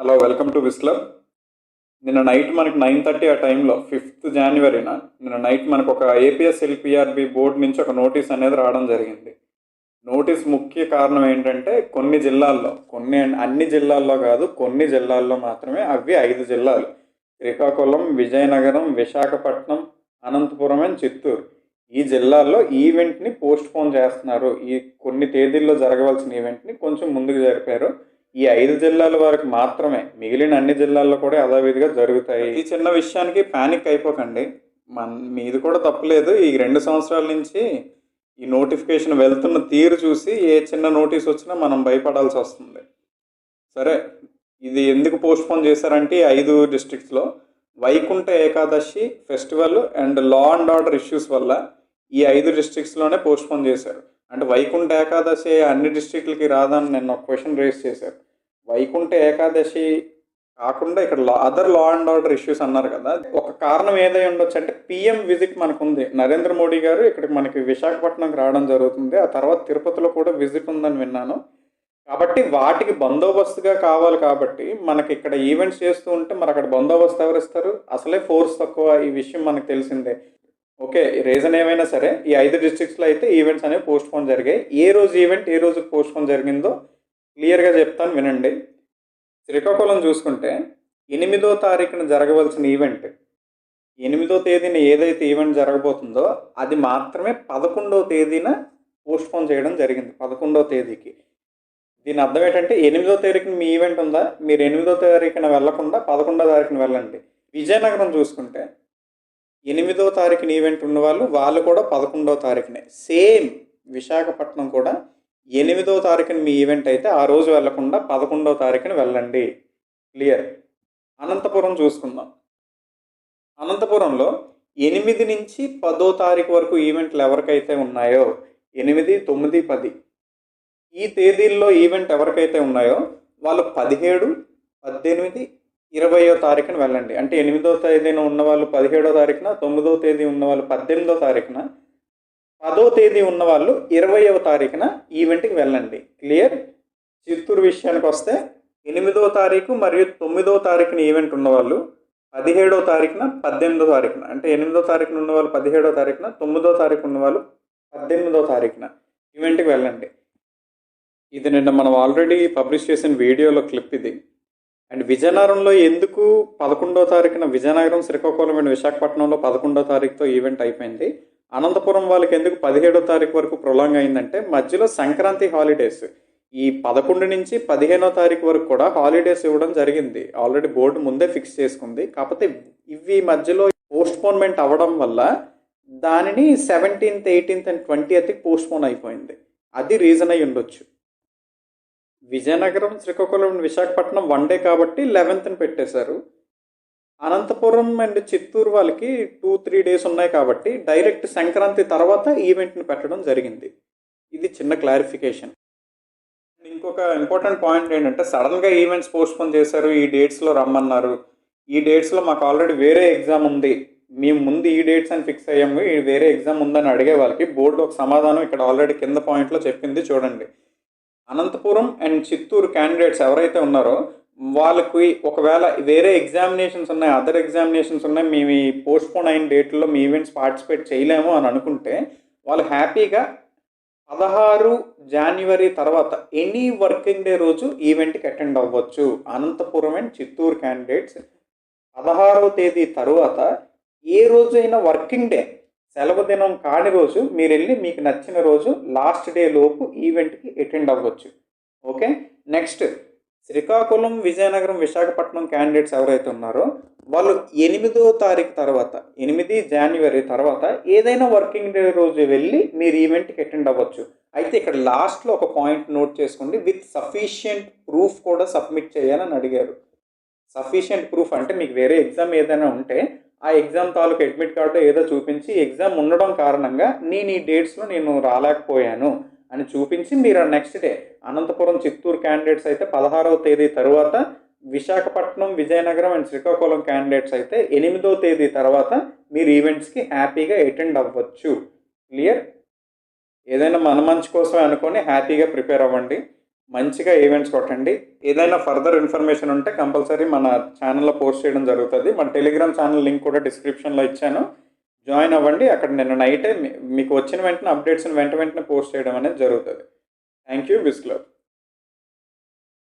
Hello welcome to విస్లర్ నిన్న night మనకి nine thirty ఆ టైంలో ఫిఫ్త్ జనవరిన నిన్న నైట్ మనకు ఒక ఏపీఎస్ ఎల్పిఆర్బి బోర్డు నుంచి ఒక నోటీస్ అనేది రావడం జరిగింది. నోటీస్ ముఖ్య కారణం ఏంటంటే కొన్ని జిల్లాల్లో కొన్ని అన్ని జిల్లాల్లో కాదు కొన్ని జిల్లాల్లో మాత్రమే అవి ఐదు జిల్లాలు. శ్రీకాకుళం విజయనగరం విశాఖపట్నం అనంతపురం అండ్ చిత్తూరు. ఈ జిల్లాల్లో ఈవెంట్ని పోస్ట్ పోన్ చేస్తున్నారు. ఈ కొన్ని తేదీల్లో జరగవలసిన ఈవెంట్ని కొంచెం ముందుకు జరిపారు. ఈ ఐదు జిల్లాల వరకు మాత్రమే మిగిలిన అన్ని జిల్లాల్లో కూడా యథావిధిగా జరుగుతాయి. ఈ చిన్న విషయానికి ప్యానిక్ అయిపోకండి. మన మీది కూడా తప్పలేదు ఈ రెండు సంవత్సరాల నుంచి ఈ నోటిఫికేషన్ వెళ్తున్న తీరు చూసి ఏ చిన్న నోటీస్ వచ్చినా మనం భయపడాల్సి వస్తుంది. సరే ఇది ఎందుకు పోస్ట్పోన్ చేశారంటే ఈ ఐదు డిస్ట్రిక్ట్స్లో Vaikunta Ekadashi festival and law and order issues వల్ల ఈ ఐదు డిస్ట్రిక్ట్స్లోనే పోస్ట్పోన్ చేశారు. అంటే వైకుంఠ ఏకాదశి అన్ని డిస్ట్రిక్ట్లకి రాదని నేను ఒక క్వశ్చన్ రేస్ చేశారు. వైకుంఠ ఏకాదశి కాకుండా ఇక్కడ law other law and order issues అన్నారు కదా. ఒక కారణం ఏదై ఉండొచ్చు అంటే పిఎం విజిట్ మనకు ఉంది నరేంద్ర మోడీ గారు ఇక్కడికి మనకి విశాఖపట్నంకి రావడం జరుగుతుంది. ఆ తర్వాత తిరుపతిలో కూడా విజిట్ ఉందని విన్నాను. కాబట్టి వాటికి బందోబస్తుగా కావాలి కాబట్టి మనకి ఇక్కడ ఈవెంట్స్ చేస్తూ ఉంటే మరి అక్కడ బందోబస్తు ఎవరు ఇస్తారు? అసలే ఫోర్స్ తక్కువ ఈ విషయం మనకు తెలిసిందే. ఓకే రీజన్ ఏమైనా సరే ఈ ఐదు డిస్ట్రిక్ట్స్లో అయితే ఈవెంట్స్ అనేవి పోస్ట్ పోన్ జరిగాయి. ఏ రోజు ఈవెంట్ ఏ రోజు పోస్ట్ పోన్ జరిగిందో క్లియర్గా చెప్తాను వినండి. శ్రీకాకుళం చూసుకుంటే ఎనిమిదో తారీఖున జరగవలసిన ఈవెంట్ ఎనిమిదో తేదీన ఏదైతే ఈవెంట్ జరగబోతుందో అది మాత్రమే పదకొండవ తేదీన పోస్ట్ పోన్ చేయడం జరిగింది పదకొండవ తేదీకి. దీని అర్థం ఏంటంటే ఎనిమిదో తారీఖున మీ ఈవెంట్ ఉందా? మీరు ఎనిమిదో తారీఖున వెళ్ళకుండా పదకొండో తారీఖున వెళ్ళండి. విజయనగరం చూసుకుంటే ఎనిమిదో తారీఖున ఈవెంట్ ఉన్నవాళ్ళు వాళ్ళు కూడా పదకొండవ తారీఖునే. సేమ్ విశాఖపట్నం కూడా ఎనిమిదో తారీఖున మీ ఈవెంట్ అయితే ఆ రోజు వెళ్ళకుండా పదకొండవ తారీఖున వెళ్ళండి. క్లియర్? అనంతపురం చూసుకుందాం. అనంతపురంలో ఎనిమిది నుంచి పదో తారీఖు వరకు ఈవెంట్లు ఎవరికైతే ఉన్నాయో ఎనిమిది తొమ్మిది పది ఈ తేదీల్లో ఈవెంట్ ఎవరికైతే ఉన్నాయో వాళ్ళు పదిహేడు పద్దెనిమిది ఇరవయో తారీఖున వెళ్ళండి. అంటే ఎనిమిదో తేదీన ఉన్న వాళ్ళు పదిహేడో తారీఖున తొమ్మిదో తేదీ ఉన్న వాళ్ళు పద్దెనిమిదో తారీఖున పదో తేదీ ఉన్న వాళ్ళు ఇరవయవ తారీఖున ఈవెంట్కి వెళ్ళండి. క్లియర్? చిత్తూరు విషయానికి వస్తే ఎనిమిదో తారీఖు మరియు తొమ్మిదో తారీఖున ఈవెంట్ ఉన్నవాళ్ళు పదిహేడో తారీఖున పద్దెనిమిదో తారీఖున. అంటే ఎనిమిదో తారీఖున ఉన్న వాళ్ళు పదిహేడో తారీఖున తొమ్మిదో తారీఖు ఉన్న వాళ్ళు పద్దెనిమిదో తారీఖున ఈవెంట్కి వెళ్ళండి. ఇది నిన్న మనం ఆల్రెడీ పబ్లిష్ చేసిన వీడియోలో క్లిప్ ఇది. అండ్ విజయనగరంలో ఎందుకు పదకొండో తారీఖున విజయనగరం శ్రీకాకుళం అండ్ విశాఖపట్నంలో పదకొండో తారీఖుతో ఈవెంట్ అయిపోయింది. అనంతపురం వాళ్ళకి ఎందుకు పదిహేడో తారీఖు వరకు ప్రొలాంగ్ అయిందంటే మధ్యలో సంక్రాంతి హాలిడేస్. ఈ పదకొండు నుంచి పదిహేనో తారీఖు వరకు కూడా హాలిడేస్ ఇవ్వడం జరిగింది. ఆల్రెడీ బోర్డు ముందే ఫిక్స్ చేసుకుంది. కాకపోతే ఇవి మధ్యలో పోస్ట్పోన్మెంట్ అవ్వడం వల్ల దానిని seventeenth eighteenth and twenty postpone అయిపోయింది. అది రీజన్ అయి ఉండొచ్చు విజయనగరం శ్రీకాకుళం విశాఖపట్నం వన్ డే కాబట్టి లెవెన్త్ని పెట్టేశారు. అనంతపురం అండ్ చిత్తూరు వాళ్ళకి టూ త్రీ డేస్ ఉన్నాయి కాబట్టి డైరెక్ట్ సంక్రాంతి తర్వాత ఈవెంట్ని పెట్టడం జరిగింది. ఇది చిన్న క్లారిఫికేషన్ ఇంకొక ఇంపార్టెంట్ పాయింట్ ఏంటంటే సడన్గా ఈవెంట్స్ పోస్ట్పోన్ చేశారు ఈ డేట్స్లో రమ్మన్నారు. ఈ డేట్స్లో మాకు ఆల్రెడీ వేరే ఎగ్జామ్ ఉంది. మేము ముందు ఈ డేట్స్ అని ఫిక్స్ అయ్యాము వేరే ఎగ్జామ్ ఉందని అడిగే వాళ్ళకి బోర్డు ఒక సమాధానం ఇక్కడ ఆల్రెడీ కింద పాయింట్లో చెప్పింది చూడండి. అనంతపురం అండ్ చిత్తూరు క్యాండిడేట్స్ ఎవరైతే ఉన్నారో వాళ్ళకి ఒకవేళ వేరే ఎగ్జామినేషన్స్ ఉన్నాయి అదర్ ఎగ్జామినేషన్స్ ఉన్నాయి మేము ఈ పోస్ట్పోన్ అయిన డేట్లో మీ ఈవెంట్స్ పార్టిసిపేట్ చేయలేము అని అనుకుంటే వాళ్ళు హ్యాపీగా పదహారు జనవరి తర్వాత ఎనీ వర్కింగ్ డే రోజు ఈవెంట్కి అటెండ్ అవ్వచ్చు. అనంతపురం అండ్ చిత్తూరు క్యాండిడేట్స్ పదహారవ తేదీ తర్వాత ఏ రోజైనా వర్కింగ్ డే సెలవు దినం కాని రోజు మీరు వెళ్ళి మీకు నచ్చిన రోజు లాస్ట్ డే లోపు ఈవెంట్కి అటెండ్ అవ్వచ్చు. Okay? Next Srikakulam Vizianagaram Visakhapatnam candidates ఎవరైతే ఉన్నారో వాళ్ళు ఎనిమిదో తారీఖు తర్వాత ఎనిమిది జనవరి తర్వాత ఏదైనా వర్కింగ్ డే రోజు వెళ్ళి మీరు ఈవెంట్కి అటెండ్ అవ్వచ్చు. అయితే ఇక్కడ లాస్ట్లో ఒక పాయింట్ నోట్ చేసుకోండి. విత్ సఫిషియంట్ ప్రూఫ్ కూడా సబ్మిట్ చేయాలని అడిగారు. సఫిషియంట్ ప్రూఫ్ అంటే మీకు వేరే ఎగ్జామ్ ఏదైనా ఉంటే ఆ ఎగ్జామ్ తాలూకు అడ్మిట్ కార్డు ఏదో చూపించి ఎగ్జామ్ ఉండడం కారణంగా నేను ఈ డేట్స్లో నేను రాలేకపోయాను అని చూపించి మీరు next day Anantapur Chittoor candidates అయితే పదహారవ తేదీ తర్వాత విశాఖపట్నం విజయనగరం అండ్ శ్రీకాకుళం క్యాండిడేట్స్ అయితే ఎనిమిదో తేదీ తర్వాత మీరు ఈవెంట్స్కి హ్యాపీగా అటెండ్ అవ్వచ్చు. క్లియర్ ఏదైనా మన మంచి కోసమే అనుకొని హ్యాపీగా ప్రిపేర్ అవ్వండి. మంచిగా ఈవెంట్స్ కొట్టండి. ఏదైనా ఫర్దర్ ఇన్ఫర్మేషన్ ఉంటే కంపల్సరీ మన ఛానల్లో పోస్ట్ చేయడం జరుగుతుంది. మన టెలిగ్రామ్ ఛానల్ లింక్ కూడా డిస్క్రిప్షన్లో ఇచ్చాను. జాయిన్ అవ్వండి. అక్కడ నిన్న నైటే మీకు వచ్చిన వెంటనే అప్డేట్స్ని వెంట వెంటనే పోస్ట్ చేయడం అనేది జరుగుతుంది. థ్యాంక్ యూ విస్ క్లబ్